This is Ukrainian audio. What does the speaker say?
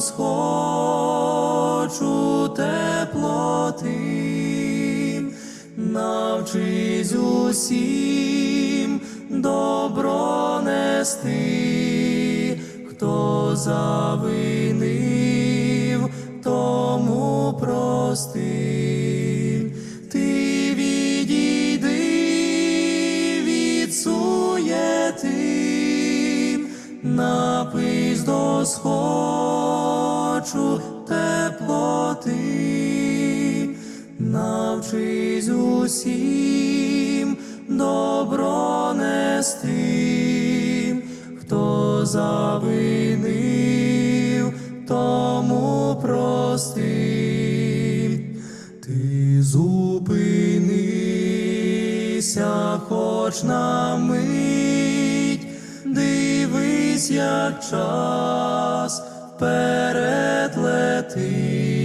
Схочу теплоти, навчись усім добро нести, хто завинив, тому прости. Ти відійди напись до схочу теплоти, навчись усім добро нести, хто завинив, тому прости. Ти зупинися, хоч на мить, дивись, як час вперед летить.